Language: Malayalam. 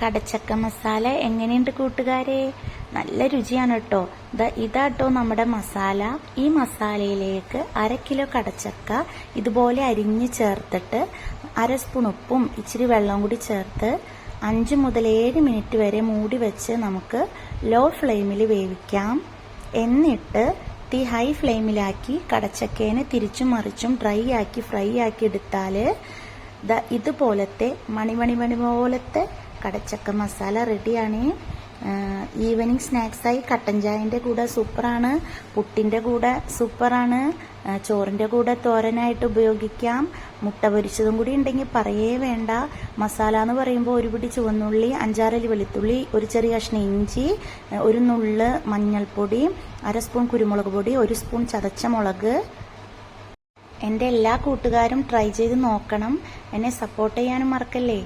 കടച്ചക്ക മസാല എങ്ങനെയുണ്ട് കൂട്ടുകാരെ? നല്ല രുചിയാണ് കേട്ടോ. ഇതാട്ടോ നമ്മുടെ മസാല. ഈ മസാലയിലേക്ക് അര കിലോ കടച്ചക്ക ഇതുപോലെ അരിഞ്ഞ് ചേർത്തിട്ട് അര സ്പൂൺ ഉപ്പും ഇച്ചിരി വെള്ളം കൂടി ചേർത്ത് അഞ്ച് മുതൽ ഏഴ് മിനിറ്റ് വരെ മൂടി വെച്ച് നമുക്ക് ലോ ഫ്ലെയിമിൽ വേവിക്കാം. എന്നിട്ട് തീ ഹൈ ഫ്ലെയിമിലാക്കി കടച്ചക്കേനെ തിരിച്ചും മറിച്ചും ഡ്രൈ ആക്കി ഫ്രൈ ആക്കി എടുത്താൽ ഇതുപോലത്തെ മണിമണി മണി പോലത്തെ കടച്ചക്ക മസാല റെഡിയാണ്. ഈവനിങ് സ്നാക്സായി കട്ടൻ ചായന്റെ കൂടെ സൂപ്പറാണ്. പുട്ടിന്റെ കൂടെ സൂപ്പറാണ്. ചോറിന്റെ കൂടെ തോരനായിട്ട് ഉപയോഗിക്കാം. മുട്ട പൊരിച്ചതും കൂടി ഉണ്ടെങ്കിൽ പറയേ വേണ്ട. മസാല എന്ന് പറയുമ്പോൾ ഒരു പിടി ചുവന്നുള്ളി അഞ്ചാറലി വെളുത്തുള്ളി ഒരു ചെറിയ കഷ്ണം ഇഞ്ചി ഒരു നുള്ള് മഞ്ഞൾപ്പൊടി അര സ്പൂൺ കുരുമുളക് പൊടി ഒരു സ്പൂൺ ചതച്ച മുളക്. എന്റെ എല്ലാ കൂട്ടുകാരും ട്രൈ ചെയ്ത് നോക്കണം. എന്നെ സപ്പോർട്ട് ചെയ്യാനും മറക്കല്ലേ?